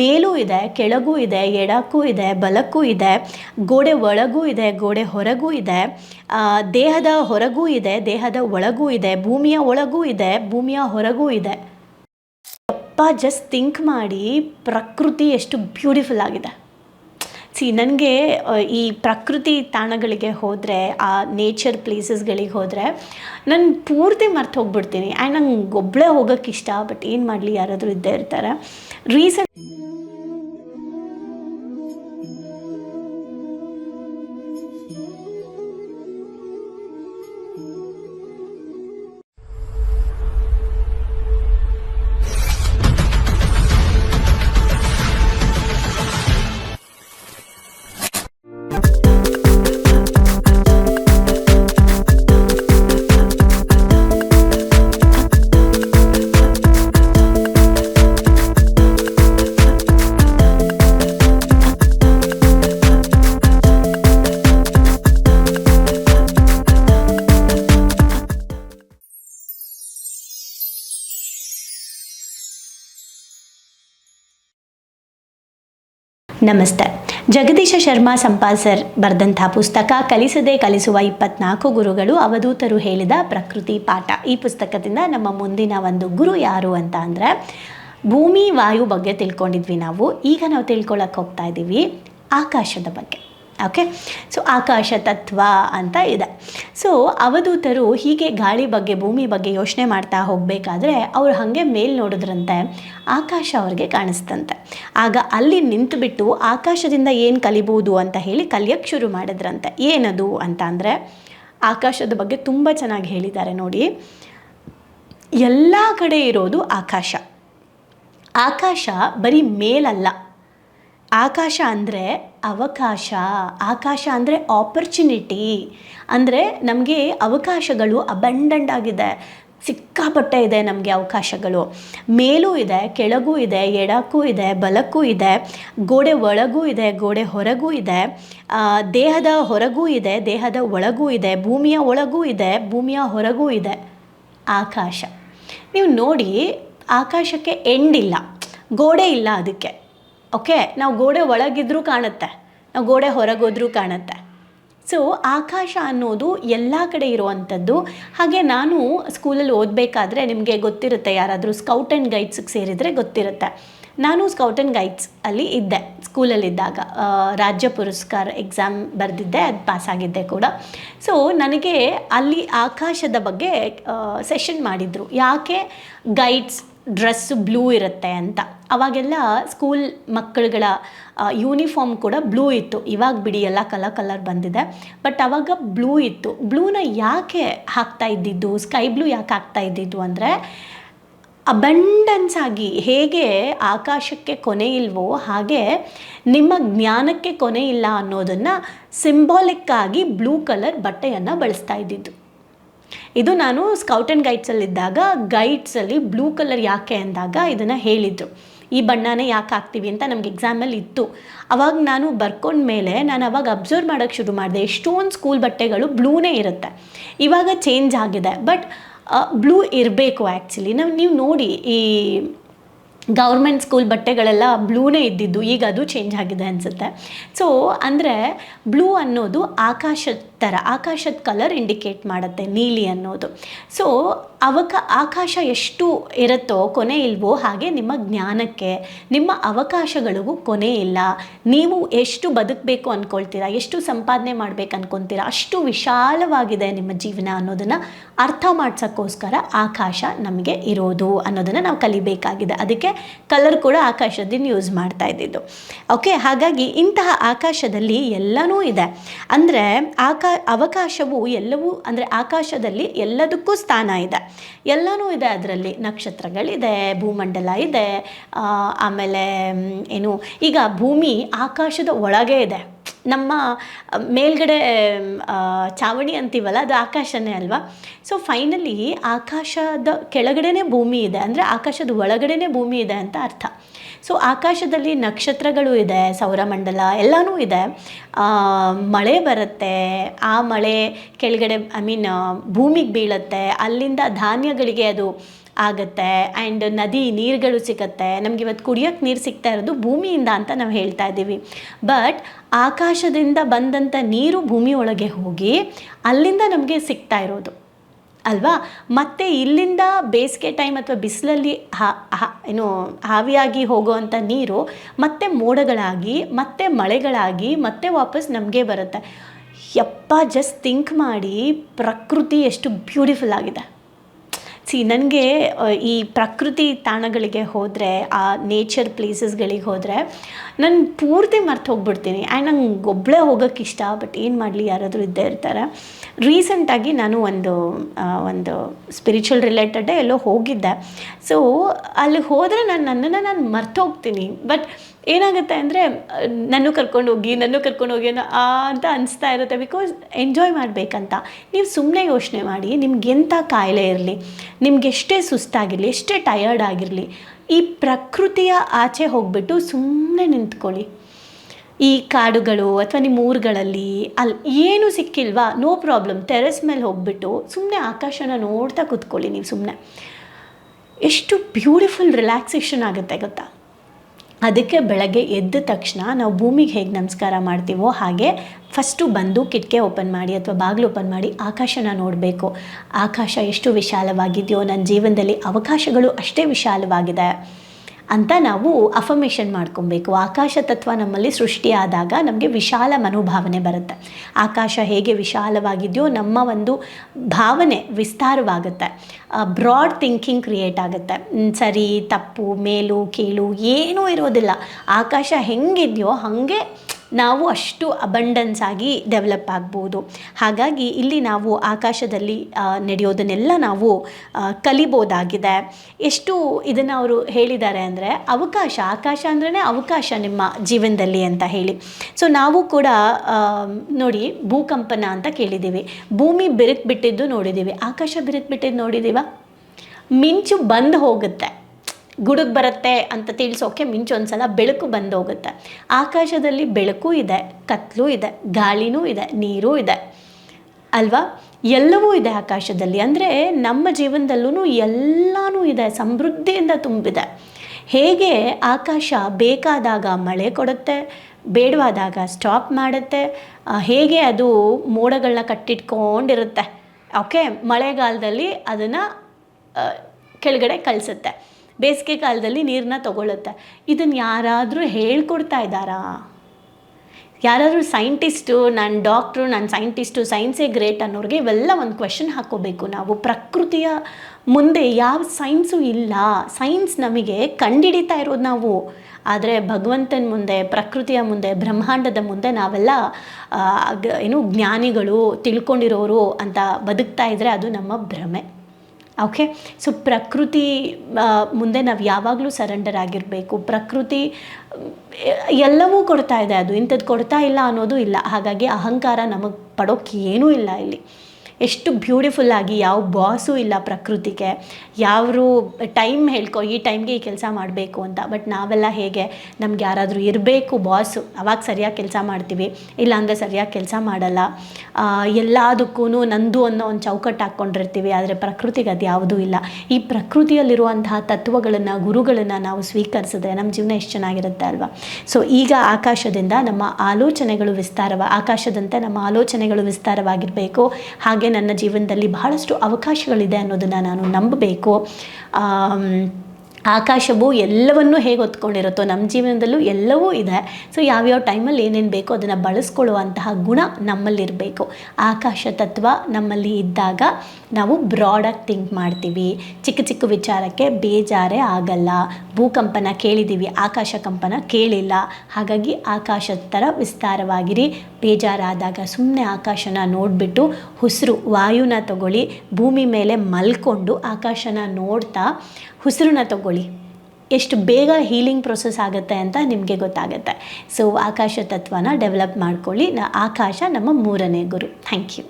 ಮೇಲೂ ಇದೆ, ಕೆಳಗೂ ಇದೆ, ಎಡಕ್ಕೂ ಇದೆ, ಬಲಕ್ಕೂ ಇದೆ, ಗೋಡೆ ಒಳಗೂ ಇದೆ, ಗೋಡೆ ಹೊರಗೂ ಇದೆ. ದೇಹದ ಹೊರಗೂ ಇದೆ, ದೇಹದ ಒಳಗೂ ಇದೆ, ಭೂಮಿಯ ಒಳಗೂ ಇದೆ, ಭೂಮಿಯ ಹೊರಗೂ ಇದೆ. ಅಪ್ಪ ಜಸ್ಟ್ ಥಿಂಕ್ ಮಾಡಿ, ಪ್ರಕೃತಿ ಎಷ್ಟು ಬ್ಯೂಟಿಫುಲ್ ಆಗಿದೆ. ಸಿ ನನಗೆ ಈ ಪ್ರಕೃತಿ ತಾಣಗಳಿಗೆ ಹೋದರೆ, ಆ ನೇಚರ್ ಪ್ಲೇಸಸ್ಗಳಿಗೆ ಹೋದರೆ, ನಾನು ಪೂರ್ತಿ ಮರ್ತು ಹೋಗ್ಬಿಡ್ತೀನಿ. ಆ್ಯಂಡ್ ನಂಗೆ ಒಬ್ಬಳೇ ಹೋಗೋಕ್ಕೆ ಇಷ್ಟ ಬಟ್ ಏನು ಮಾಡಲಿ, ಯಾರಾದರೂ ಇದ್ದೇ ಇರ್ತಾರೆ. ರೀಸೆಂಟ್ ನಮಸ್ತೆ. ಜಗದೀಶ ಶರ್ಮಾ ಸಂಪಾಸರ್ ಸರ್ ಬರೆದಂಥ ಪುಸ್ತಕ ಕಲಿಸದೆ ಕಲಿಸುವ ಇಪ್ಪತ್ನಾಲ್ಕು ಗುರುಗಳು ಅವಧೂತರು ಹೇಳಿದ ಪ್ರಕೃತಿ ಪಾಠ. ಈ ಪುಸ್ತಕದಿಂದ ನಮ್ಮ ಮುಂದಿನ ಒಂದು ಗುರು ಯಾರು ಅಂತ ಅಂದರೆ ಭೂಮಿ, ವಾಯು ಬಗ್ಗೆ ತಿಳ್ಕೊಂಡಿದ್ವಿ ನಾವು. ಈಗ ನಾವು ತಿಳ್ಕೊಳಕ್ಕೆ ಹೋಗ್ತಾ ಇದ್ದೀವಿ ಆಕಾಶದ ಬಗ್ಗೆ. ಓಕೆ ಸೊ ಆಕಾಶ ತತ್ವ ಅಂತ ಇದೆ. ಸೊ ಅವಧೂತರು ಹೀಗೆ ಗಾಳಿ ಬಗ್ಗೆ, ಭೂಮಿ ಬಗ್ಗೆ ಯೋಚನೆ ಮಾಡ್ತಾ ಹೋಗಬೇಕಾದ್ರೆ ಅವ್ರು ಹಾಗೆ ಮೇಲ್ ನೋಡಿದ್ರಂತೆ, ಆಕಾಶ ಅವ್ರಿಗೆ ಕಾಣಿಸ್ತಂತೆ. ಆಗ ಅಲ್ಲಿ ನಿಂತುಬಿಟ್ಟು ಆಕಾಶದಿಂದ ಏನು ಕಲಿಬೋದು ಅಂತ ಹೇಳಿ ಕಲಿಯೋಕ್ಕೆ ಶುರು ಮಾಡಿದ್ರಂತೆ. ಏನದು ಅಂತ ಅಂದರೆ, ಆಕಾಶದ ಬಗ್ಗೆ ತುಂಬ ಚೆನ್ನಾಗಿ ಹೇಳಿದ್ದಾರೆ ನೋಡಿ. ಎಲ್ಲ ಕಡೆ ಇರೋದು ಆಕಾಶ. ಆಕಾಶ ಬರೀ ಮೇಲಲ್ಲ. ಆಕಾಶ ಅಂದರೆ ಅವಕಾಶ. ಆಕಾಶ ಅಂದರೆ ಆಪರ್ಚುನಿಟಿ ಅಂದರೆ ನಮಗೆ ಅವಕಾಶಗಳು ಅಬಂಡೆಂಟ್ ಆಗಿದೆ. ಸಿಕ್ಕಾಪಟ್ಟೆ ಇದೆ ನಮಗೆ ಅವಕಾಶಗಳು. ಮೇಲೂ ಇದೆ, ಕೆಳಗೂ ಇದೆ, ಎಡಕ್ಕೂ ಇದೆ, ಬಲಕ್ಕೂ ಇದೆ, ಗೋಡೆ ಒಳಗೂ ಇದೆ, ಗೋಡೆ ಹೊರಗೂ ಇದೆ. ದೇಹದ ಹೊರಗೂ ಇದೆ, ದೇಹದ ಒಳಗೂ ಇದೆ, ಭೂಮಿಯ ಒಳಗೂ ಇದೆ, ಭೂಮಿಯ ಹೊರಗೂ ಇದೆ. ಆಕಾಶ. ನೀವು ನೋಡಿ, ಆಕಾಶಕ್ಕೆ ಎಂಡ್ ಇಲ್ಲ. ಗೋಡೆ ಇಲ್ಲ ಅದಕ್ಕೆ. ಓಕೆ, ನಾವು ಗೋಡೆ ಒಳಗಿದ್ರೂ ಕಾಣುತ್ತೆ, ನಾವು ಗೋಡೆ ಹೊರಗೋದ್ರೂ ಕಾಣುತ್ತೆ. ಸೊ ಆಕಾಶ ಅನ್ನೋದು ಎಲ್ಲ ಕಡೆ ಇರುವಂಥದ್ದು. ಹಾಗೆ ನಾನು ಸ್ಕೂಲಲ್ಲಿ ಓದಬೇಕಾದ್ರೆ ನಿಮಗೆ ಗೊತ್ತಿರುತ್ತೆ ಯಾರಾದರೂ ಸ್ಕೌಟ್ ಆ್ಯಂಡ್ ಗೈಡ್ಸ್ಗೆ ಸೇರಿದರೆ ಗೊತ್ತಿರುತ್ತೆ. ನಾನು ಸ್ಕೌಟ್ ಆ್ಯಂಡ್ ಗೈಡ್ಸ್ ಅಲ್ಲಿ ಇದ್ದೆ ಸ್ಕೂಲಲ್ಲಿದ್ದಾಗ ರಾಜ್ಯ ಪುರಸ್ಕಾರ ಎಕ್ಸಾಮ್ ಬರೆದಿದ್ದೆ, ಅದು ಪಾಸ್ ಆಗಿದ್ದೆ ಕೂಡ. ಸೊ ನನಗೆ ಅಲ್ಲಿ ಆಕಾಶದ ಬಗ್ಗೆ ಸೆಷನ್ ಮಾಡಿದರು. ಯಾಕೆ? ಗೈಡ್ಸ್ ಡ್ರೆಸ್ ಬ್ಲೂ ಇರುತ್ತೆ ಅಂತ. ಅವಾಗೆಲ್ಲ ಸ್ಕೂಲ್ ಮಕ್ಕಳುಗಳ ಯೂನಿಫಾರ್ಮ್ ಕೂಡ ಬ್ಲೂ ಇತ್ತು. ಇವಾಗ ಬಿಡಿ ಎಲ್ಲ ಕಲರ್ ಕಲರ್ ಬಂದಿದೆ. ಬಟ್ ಅವಾಗ ಬ್ಲೂ ಇತ್ತು. ಬ್ಲೂನ ಯಾಕೆ ಹಾಕ್ತಾ ಇದ್ದಿದ್ದು? ಸ್ಕೈ ಬ್ಲೂ ಯಾಕೆ ಹಾಕ್ತಾ ಇದ್ದಿದ್ದು ಅಂದರೆ ಅಬಂಡನ್ಸ್ ಆಗಿ ಹೇಗೆ ಆಕಾಶಕ್ಕೆ ಕೊನೆ ಇಲ್ವೋ ಹಾಗೆ ನಿಮ್ಮ ಜ್ಞಾನಕ್ಕೆ ಕೊನೆ ಇಲ್ಲ ಅನ್ನೋದನ್ನು ಸಿಂಬಾಲಿಕ್ಕಾಗಿ ಬ್ಲೂ ಕಲರ್ ಬಟ್ಟೆಯನ್ನು ಬಳಸ್ತಾ ಇದ್ದಿದ್ದು. ಇದು ನಾನು ಸ್ಕೌಟ್ ಆ್ಯಂಡ್ ಗೈಡ್ಸಲ್ಲಿದ್ದಾಗ ಗೈಡ್ಸಲ್ಲಿ ಬ್ಲೂ ಕಲರ್ ಯಾಕೆ ಅಂದಾಗ ಇದನ್ನು ಹೇಳಿದರು ಈ ಬಣ್ಣನೇ ಯಾಕೆ ಹಾಕ್ತೀವಿ ಅಂತ ನಮ್ಗೆ ಎಕ್ಸಾಮಲ್ಲಿ ಇತ್ತು. ಅವಾಗ ನಾನು ಬರ್ಕೊಂಡ ಮೇಲೆ ನಾನು ಅವಾಗ ಅಬ್ಸರ್ವ್ ಮಾಡೋಕ್ಕೆ ಶುರು ಮಾಡಿದೆ. ಎಷ್ಟೊಂದು ಸ್ಕೂಲ್ ಬಟ್ಟೆಗಳು ಬ್ಲೂನೇ ಇರುತ್ತೆ. ಇವಾಗ ಚೇಂಜ್ ಆಗಿದೆ. ಬಟ್ ಬ್ಲೂ ಇರಬೇಕು ಆ್ಯಕ್ಚುಲಿ ನಾವು, ನೀವು ನೋಡಿ ಈ ಗೌರ್ಮೆಂಟ್ ಸ್ಕೂಲ್ ಬಟ್ಟೆಗಳೆಲ್ಲ ಬ್ಲೂನೇ ಇದ್ದಿದ್ದು. ಈಗ ಅದು ಚೇಂಜ್ ಆಗಿದೆ ಅನಿಸುತ್ತೆ. ಸೊ ಅಂದರೆ ಬ್ಲೂ ಅನ್ನೋದು ಆಕಾಶದ ಥರ ಆಕಾಶದ ಕಲರ್ ಇಂಡಿಕೇಟ್ ಮಾಡುತ್ತೆ ನೀಲಿ ಅನ್ನೋದು. ಸೊ ಅವಕ ಆಕಾಶ ಎಷ್ಟು ಇರುತ್ತೋ ಕೊನೆ ಇಲ್ವೋ ಹಾಗೆ ನಿಮ್ಮ ಜ್ಞಾನಕ್ಕೆ, ನಿಮ್ಮ ಅವಕಾಶಗಳಿಗೂ ಕೊನೆ ಇಲ್ಲ. ನೀವು ಎಷ್ಟು ಬದುಕಬೇಕು ಅಂದ್ಕೊಳ್ತೀರಾ ಎಷ್ಟು ಸಂಪಾದನೆ ಮಾಡ್ಬೇಕು ಅನ್ಕೊತೀರಾ ಅಷ್ಟು ವಿಶಾಲವಾಗಿದೆ ನಿಮ್ಮ ಜೀವನ ಅನ್ನೋದನ್ನು ಅರ್ಥ ಮಾಡ್ಸೋಕ್ಕೋಸ್ಕರ ಆಕಾಶ ನಮಗೆ ಇರೋದು ಅನ್ನೋದನ್ನು ನಾವು ಕಲಿಬೇಕಾಗಿದೆ. ಅದಕ್ಕೆ ಕಲರ್ ಕೂಡ ಆಕಾಶದಿಂದ ಯೂಸ್ ಮಾಡ್ತಾ ಇದ್ದಿದ್ದು. ಓಕೆ ಹಾಗಾಗಿ ಇಂತಹ ಆಕಾಶದಲ್ಲಿ ಎಲ್ಲನೂ ಇದೆ. ಅಂದರೆ ಆಕಾ ಅವಕಾಶವು ಎಲ್ಲವೂ ಅಂದರೆ ಆಕಾಶದಲ್ಲಿ ಎಲ್ಲದಕ್ಕೂ ಸ್ಥಾನ ಇದೆ. ಎಲ್ಲನೂ ಇದೆ ಅದರಲ್ಲಿ. ನಕ್ಷತ್ರಗಳಿದೆ, ಭೂಮಂಡಲ ಇದೆ ಆಮೇಲೆ ಏನು, ಈಗ ಭೂಮಿ ಆಕಾಶದ ಒಳಗೆ ಇದೆ. ನಮ್ಮ, ಮೇಲ್ಗಡೆ ಚಾವಣಿ ಅಂತೀವಲ್ಲ, ಅದು ಆಕಾಶನೇ ಅಲ್ವಾ? ಸೊ ಫೈನಲಿ ಆಕಾಶದ ಕೆಳಗಡೆನೇ ಭೂಮಿ ಇದೆ. ಅಂದರೆ ಆಕಾಶದ ಒಳಗಡೆನೇ ಭೂಮಿ ಇದೆ ಅಂತ ಅರ್ಥ. ಸೊ ಆಕಾಶದಲ್ಲಿ ನಕ್ಷತ್ರಗಳು ಇದೆ, ಸೌರಮಂಡಲ ಎಲ್ಲನೂ ಇದೆ. ಮಳೆ ಬರುತ್ತೆ, ಆ ಮಳೆ ಕೆಳಗಡೆ ಐ ಮೀನ್ ಭೂಮಿಗೆ ಬೀಳುತ್ತೆ, ಅಲ್ಲಿಂದ ಧಾನ್ಯಗಳಿಗೆ ಅದು ಆಗುತ್ತೆ ಆ್ಯಂಡ್ ನದಿ ನೀರುಗಳು ಸಿಗುತ್ತೆ. ನಮ್ಗೆ ಇವತ್ತು ಕುಡಿಯೋಕ್ಕೆ ನೀರು ಸಿಗ್ತಾ ಇರೋದು ಭೂಮಿಯಿಂದ ಅಂತ ನಾವು ಹೇಳ್ತಾ ಇದ್ದೀವಿ. ಬಟ್ ಆಕಾಶದಿಂದ ಬಂದಂಥ ನೀರು ಭೂಮಿ ಒಳಗೆ ಹೋಗಿ ಅಲ್ಲಿಂದ ನಮಗೆ ಸಿಗ್ತಾ ಇರೋದು. ಅಲ್ವಾ? ಮತ್ತು ಇಲ್ಲಿಂದ ಬೇಸಿಗೆ ಟೈಮ್ ಅಥವಾ ಬಿಸಿಲಲ್ಲಿ ಏನು ಹಾವಿಯಾಗಿ ಹೋಗುವಂಥ ನೀರು ಮತ್ತೆ ಮೋಡಗಳಾಗಿ, ಮತ್ತೆ ಮಳೆಗಳಾಗಿ, ಮತ್ತೆ ವಾಪಸ್ ನಮಗೆ ಬರುತ್ತೆ. ಯಪ್ಪ ಜಸ್ಟ್ ಥಿಂಕ್ ಮಾಡಿ ಪ್ರಕೃತಿ ಎಷ್ಟು ಬ್ಯೂಟಿಫುಲ್ ಆಗಿದೆ. ಸಿ ನನಗೆ ಈ ಪ್ರಕೃತಿ ತಾಣಗಳಿಗೆ ಹೋದರೆ, ಆ ನೇಚರ್ ಪ್ಲೇಸಸ್ಗಳಿಗೆ ಹೋದರೆ, ನಾನು ಪೂರ್ತಿ ಮರ್ತು ಹೋಗ್ಬಿಡ್ತೀನಿ. ಆ್ಯಂಡ್ ನಂಗೆ ಒಬ್ಬಳೇ ಹೋಗೋಕ್ಕೆ ಇಷ್ಟ ಬಟ್ ಏನು ಮಾಡಲಿ, ಯಾರಾದರೂ ಇದ್ದೇ ಇರ್ತಾರೆ. ರೀಸೆಂಟಾಗಿ ನಾನು ಒಂದು ಒಂದು ಸ್ಪಿರಿಚುವಲ್ ರಿಲೇಟೆಡೇ ಎಲ್ಲೋ ಹೋಗಿದ್ದೆ. ಸೊ ಅಲ್ಲಿಗೆ ಹೋದರೆ ನಾನು ನನ್ನನ್ನು ನಾನು ಮರ್ತು ಹೋಗ್ತೀನಿ. ಬಟ್ ಏನಾಗುತ್ತೆ ಅಂದರೆ ನನ್ನೂ ಕರ್ಕೊಂಡು ಹೋಗಿ ನನ್ನೂ ಕರ್ಕೊಂಡು ಹೋಗಿ ಅಂತ ಅನಿಸ್ತಾ ಇರುತ್ತೆ ಬಿಕಾಸ್ ಎಂಜಾಯ್ ಮಾಡಬೇಕಂತ. ನೀವು ಸುಮ್ಮನೆ ಯೋಚನೆ ಮಾಡಿ, ನಿಮ್ಗೆ ಎಂಥ ಕಾಯಿಲೆ ಇರಲಿ, ನಿಮ್ಗೆ ಎಷ್ಟೇ ಸುಸ್ತಾಗಿರಲಿ, ಎಷ್ಟೇ ಟಯರ್ಡ್ ಆಗಿರಲಿ, ಈ ಪ್ರಕೃತಿಯ ಆಚೆ ಹೋಗ್ಬಿಟ್ಟು ಸುಮ್ಮನೆ ನಿಂತ್ಕೊಳ್ಳಿ. ಈ ಕಾಡುಗಳು ಅಥವಾ ನಿಮ್ಮ ಊರುಗಳಲ್ಲಿ ಅಲ್ಲಿ ಏನೂ ಸಿಕ್ಕಿಲ್ವಾ ನೋ ಪ್ರಾಬ್ಲಮ್ ಟೆರೆಸ್ ಮೇಲೆ ಹೋಗ್ಬಿಟ್ಟು ಸುಮ್ಮನೆ ಆಕಾಶನ ನೋಡ್ತಾ ಕೂತ್ಕೊಳ್ಳಿ ನೀವು ಸುಮ್ಮನೆ ಎಷ್ಟು ಬ್ಯೂಟಿಫುಲ್ ರಿಲ್ಯಾಕ್ಸೇಷನ್ ಆಗುತ್ತೆ ಗೊತ್ತಾ? ಅದಕ್ಕೆ ಬೆಳಗ್ಗೆ ಎದ್ದ ತಕ್ಷಣ ನಾವು ಭೂಮಿಗೆ ಹೇಗೆ ನಮಸ್ಕಾರ ಮಾಡ್ತೀವೋ ಹಾಗೆ ಫಸ್ಟು ಬಂದು ಕಿಟಕಿ ಓಪನ್ ಮಾಡಿ ಅಥವಾ ಬಾಗಿಲು ಓಪನ್ ಮಾಡಿ ಆಕಾಶನ ನೋಡಬೇಕು. ಆಕಾಶ ಎಷ್ಟು ವಿಶಾಲವಾಗಿದೆಯೋ, ನನ್ನ ಜೀವನದಲ್ಲಿ ಅವಕಾಶಗಳು ಅಷ್ಟೇ ವಿಶಾಲವಾಗಿದೆ. ಅಂತ ನಾವು ಅಫರ್ಮೇಷನ್ ಮಾಡ್ಕೊಬೇಕು. ಆಕಾಶ ತತ್ವ ನಮ್ಮಲ್ಲಿ ಸೃಷ್ಟಿಯಾದಾಗ ನಮಗೆ ವಿಶಾಲ ಮನೋಭಾವನೆ ಬರುತ್ತೆ. ಆಕಾಶ ಹೇಗೆ ವಿಶಾಲವಾಗಿದೆಯೋ ನಮ್ಮ ಒಂದು ಭಾವನೆ ವಿಸ್ತಾರವಾಗುತ್ತೆ. ಬ್ರಾಡ್ ಥಿಂಕಿಂಗ್ ಕ್ರಿಯೇಟ್ ಆಗುತ್ತೆ. ಸರಿ, ತಪ್ಪು, ಮೇಲು, ಕೀಳು ಏನೂ ಇರೋದಿಲ್ಲ. ಆಕಾಶ ಹೆಂಗಿದೆಯೋ ಹಾಗೆ ನಾವು ಅಷ್ಟು ಅಬಂಡೆನ್ಸ್ ಆಗಿ ಡೆವಲಪ್ ಆಗ್ಬೋದು. ಹಾಗಾಗಿ ಇಲ್ಲಿ ನಾವು ಆಕಾಶದಲ್ಲಿ ನಡೆಯೋದನ್ನೆಲ್ಲ ನಾವು ಕಲಿಬೋದಾಗಿದೆ. ಎಷ್ಟು ಇದನ್ನು ಅವರು ಹೇಳಿದ್ದಾರೆ ಅಂದರೆ, ಅವಕಾಶ, ಆಕಾಶ ಅಂದ್ರೇ ಅವಕಾಶ ನಿಮ್ಮ ಜೀವನದಲ್ಲಿ ಅಂತ ಹೇಳಿ. ಸೊ ನಾವು ಕೂಡ ನೋಡಿ, ಭೂಕಂಪನ ಅಂತ ಕೇಳಿದ್ದೀವಿ. ಭೂಮಿ ಬಿರುಕು ಬಿಟ್ಟಿದ್ದು ನೋಡಿದ್ದೀವಿ. ಆಕಾಶ ಬಿರುಕು ಬಿಟ್ಟಿದ್ದು ನೋಡಿದ್ದೀವ? ಮಿಂಚು ಬಂದು ಹೋಗುತ್ತೆ. ಗುಡುಗ್ ಬರುತ್ತೆ ಅಂತ ತಿಳಿಸೋಕೆ ಮಿಂಚು ಒಂದ್ಸಲ ಬೆಳಕು ಬಂದು ಹೋಗುತ್ತೆ ಆಕಾಶದಲ್ಲಿ ಬೆಳಕು ಇದೆ, ಕತ್ಲು ಇದೆ, ಗಾಳಿನೂ ಇದೆ, ನೀರೂ ಇದೆ. ಅಲ್ವಾ? ಎಲ್ಲವೂ ಇದೆ ಆಕಾಶದಲ್ಲಿ. ಅಂದರೆ ನಮ್ಮ ಜೀವನದಲ್ಲೂ ಎಲ್ಲನೂ ಇದೆ, ಸಮೃದ್ಧಿಯಿಂದ ತುಂಬಿದೆ. ಹೇಗೆ? ಆಕಾಶ ಬೇಕಾದಾಗ ಮಳೆ ಕೊಡುತ್ತೆ, ಬೇಡವಾದಾಗ ಸ್ಟಾಪ್ ಮಾಡುತ್ತೆ. ಹೇಗೆ ಅದು ಮೋಡಗಳನ್ನ ಕಟ್ಟಿಟ್ಕೊಂಡಿರುತ್ತೆ? ಓಕೆ ಮಳೆಗಾಲದಲ್ಲಿ ಅದನ್ನು ಕೆಳಗಡೆ ಕಳಿಸುತ್ತೆ ಬೇಸಿಗೆ ಕಾಲದಲ್ಲಿ ನೀರನ್ನ ತಗೊಳ್ಳುತ್ತೆ. ಇದನ್ನು ಯಾರಾದರೂ ಹೇಳ್ಕೊಡ್ತಾ ಇದ್ದಾರಾ? ಯಾರಾದರೂ ಸೈಂಟಿಸ್ಟು ನಾನು ಡಾಕ್ಟ್ರು ನಾನು ಸೈಂಟಿಸ್ಟು ಸೈನ್ಸೇ ಗ್ರೇಟ್ ಅನ್ನೋರಿಗೆ ಇವೆಲ್ಲ ಒಂದು ಕ್ವೆಶನ್ ಹಾಕ್ಕೋಬೇಕು ನಾವು. ಪ್ರಕೃತಿಯ ಮುಂದೆ ಯಾವ ಸೈನ್ಸು ಇಲ್ಲ. ಸೈನ್ಸ್ ನಮಗೆ ಕಂಡಿಡಿತಾ ಇರೋದು ನಾವು. ಆದರೆ ಭಗವಂತನ ಮುಂದೆ, ಪ್ರಕೃತಿಯ ಮುಂದೆ, ಬ್ರಹ್ಮಾಂಡದ ಮುಂದೆ ನಾವೆಲ್ಲ ಏನು ಜ್ಞಾನಿಗಳು ತಿಳ್ಕೊಂಡಿರೋರು ಅಂತ ಬದುಕ್ತಾ ಇದ್ದರೆ ಅದು ನಮ್ಮ ಭ್ರಮೆ. ಓಕೆ ಸೊ ಪ್ರಕೃತಿ ಮುಂದೆ ನಾವು ಯಾವಾಗಲೂ ಸರೆಂಡರ್ ಆಗಿರಬೇಕು. ಪ್ರಕೃತಿ ಎಲ್ಲವೂ ಕೊಡ್ತಾ ಇದೆ ಅದು. ಇಂಥದ್ದು ಕೊಡ್ತಾ ಇಲ್ಲ ಅನ್ನೋದು ಇಲ್ಲ. ಹಾಗಾಗಿ ಅಹಂಕಾರ ನಮಗೆ ಪಡೋಕ್ಕೆ ಏನೂ ಇಲ್ಲ ಇಲ್ಲಿ. ಎಷ್ಟು ಬ್ಯೂಟಿಫುಲ್ ಆಗಿ ಯಾವ ಬಾಸು ಇಲ್ಲ ಪ್ರಕೃತಿಗೆ. ಯಾರು ಟೈಮ್ ಹೇಳ್ಕೊ, ಈ ಟೈಮ್ಗೆ ಈ ಕೆಲಸ ಮಾಡಬೇಕು ಅಂತ. ಬಟ್ ನಾವೆಲ್ಲ ಹೇಗೆ, ನಮ್ಗೆ ಯಾರಾದರೂ ಇರಬೇಕು ಬಾಸು ಅವಾಗ ಸರಿಯಾಗಿ ಕೆಲಸ ಮಾಡ್ತೀವಿ. ಇಲ್ಲಾಂದರೆ ಸರಿಯಾಗಿ ಕೆಲಸ ಮಾಡಲ್ಲ. ಎಲ್ಲದಕ್ಕೂ ನಂದು ಅನ್ನೋ ಒಂದು ಚೌಕಟ್ಟು ಹಾಕ್ಕೊಂಡಿರ್ತೀವಿ. ಆದರೆ ಪ್ರಕೃತಿಗೆ ಅದು ಯಾವುದೂ ಇಲ್ಲ. ಈ ಪ್ರಕೃತಿಯಲ್ಲಿರುವಂತಹ ತತ್ವಗಳನ್ನು, ಗುರುಗಳನ್ನು ನಾವು ಸ್ವೀಕರಿಸಿದ್ರೆ ನಮ್ಮ ಜೀವನ ಎಷ್ಟು ಚೆನ್ನಾಗಿರುತ್ತೆ ಅಲ್ವಾ? ಸೊ ಈಗ ಆಕಾಶದಿಂದ ನಮ್ಮ ಆಲೋಚನೆಗಳು ವಿಸ್ತಾರವ, ಆಕಾಶದಂತೆ ನಮ್ಮ ಆಲೋಚನೆಗಳು ವಿಸ್ತಾರವಾಗಿರಬೇಕು. ಹಾಗೆ ನನ್ನ ಜೀವನದಲ್ಲಿ ಬಹಳಷ್ಟು ಅವಕಾಶಗಳಿದೆ ಅನ್ನೋದನ್ನು ನಾನು ನಂಬಬೇಕು. ಆಕಾಶವು ಎಲ್ಲವನ್ನೂ ಹೇಗೆ ಹೊತ್ಕೊಂಡಿರುತ್ತೋ ನಮ್ಮ ಜೀವನದಲ್ಲೂ ಎಲ್ಲವೂ ಇದೆ. ಸೊ ಯಾವ್ಯಾವ ಟೈಮಲ್ಲಿ ಏನೇನು ಬೇಕೋ ಅದನ್ನು ಬಳಸ್ಕೊಳ್ಳುವಂತಹ ಗುಣ ನಮ್ಮಲ್ಲಿರಬೇಕು. ಆಕಾಶ ತತ್ವ ನಮ್ಮಲ್ಲಿ ಇದ್ದಾಗ ನಾವು ಬ್ರಾಡಾಗಿ ಥಿಂಕ್ ಮಾಡ್ತೀವಿ. ಚಿಕ್ಕ ಚಿಕ್ಕ ವಿಚಾರಕ್ಕೆ ಬೇಜಾರೇ ಆಗಲ್ಲ. ಭೂಕಂಪನ ಕೇಳಿದ್ದೀವಿ ಆಕಾಶ ಕಂಪನ ಕೇಳಿಲ್ಲ. ಹಾಗಾಗಿ ಆಕಾಶದ ಥರ ವಿಸ್ತಾರವಾಗಿರಿ. ಬೇಜಾರಾದಾಗ ಸುಮ್ಮನೆ ಆಕಾಶನ ನೋಡಿಬಿಟ್ಟು ಉಸಿರು ವಾಯುನ ತಗೊಳ್ಳಿ, ಭೂಮಿ ಮೇಲೆ ಮಲ್ಕೊಂಡು ಆಕಾಶನ ನೋಡ್ತಾ ಉಸಿರನ್ನ ತಗೊಳ್ಳಿ. ಎಷ್ಟು ಬೇಗ ಹೀಲಿಂಗ್ ಪ್ರೊಸೆಸ್ ಆಗುತ್ತೆ ಅಂತ ನಿಮಗೆ ಗೊತ್ತಾಗುತ್ತೆ. ಸೊ ಆಕಾಶ ತತ್ವನ ಡೆವಲಪ್ ಮಾಡ್ಕೊಳ್ಳಿ. ಆಕಾಶ ನಮ್ಮ ಮೂರನೇ ಗುರು. Thank you